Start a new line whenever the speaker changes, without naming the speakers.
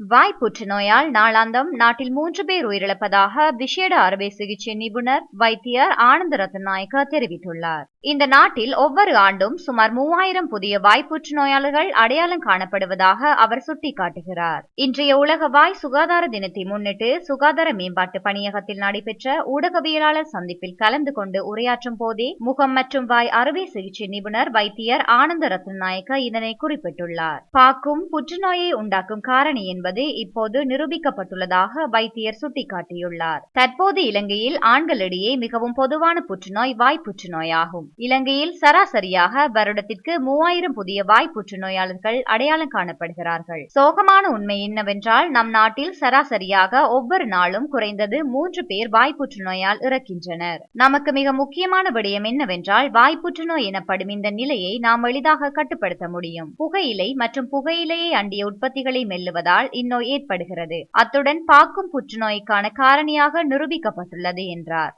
வாய் புற்றுநோயால் நாளாந்தம் நாட்டில் மூன்று பேர் உயிரிழப்பதாக விஷேட அறுவை சிகிச்சை நிபுணர் வைத்தியர் ஆனந்த ரத்நாயக்க தெரிவித்துள்ளார். இந்த நாட்டில் ஒவ்வொரு ஆண்டும் சுமார் மூவாயிரம் புதிய வாய் புற்றுநோயாளர்கள் அடையாளம் காணப்படுவதாக அவர் சுட்டிக்காட்டுகிறார். இன்றைய உலக வாய் சுகாதார தினத்தை முன்னிட்டு சுகாதார மேம்பாட்டு பணியகத்தில் நடைபெற்ற ஊடகவியலாளர் சந்திப்பில் கலந்து கொண்டு உரையாற்றும் போதே முகம் மற்றும் வாய் அறுவை சிகிச்சை நிபுணர் வைத்தியர் ஆனந்த ரத்நாயக்க இதனை குறிப்பிட்டுள்ளார். பாக்கும் புற்றுநோயை உண்டாக்கும் காரணி என்பது இப்போது நிரூபிக்கப்பட்டுள்ளதாக வைத்தியர் சுட்டிக்காட்டியுள்ளார். தற்போது இலங்கையில் ஆண்களிடையே மிகவும் பொதுவான புற்றுநோய் வாய் புற்றுநோயாகும் இலங்கையில் சராசரியாக வருடத்திற்கு மூவாயிரம் புதிய வாய் புற்றுநோயாளர்கள் அடையாளம் காணப்படுகிறார்கள். சோகமான உண்மை என்னவென்றால் நம் நாட்டில் சராசரியாக ஒவ்வொரு நாளும் குறைந்தது மூன்று பேர் வாய் புற்றுநோயால் இறக்கின்றனர். நமக்கு மிக முக்கியமான விடயம் என்னவென்றால் வாய் புற்றுநோய் எனப்படும் இந்த நிலையை நாம் எளிதாக கட்டுப்படுத்த முடியும். புகையிலை மற்றும் புகையிலையை அண்டிய உற்பத்திகளை மெல்லுவதால் இந்நோய் ஏற்படுகிறது. அத்துடன் பாக்கும் புற்றுநோய்க்கான காரணியாக நிரூபிக்கப்பட்டுள்ளது என்றார்.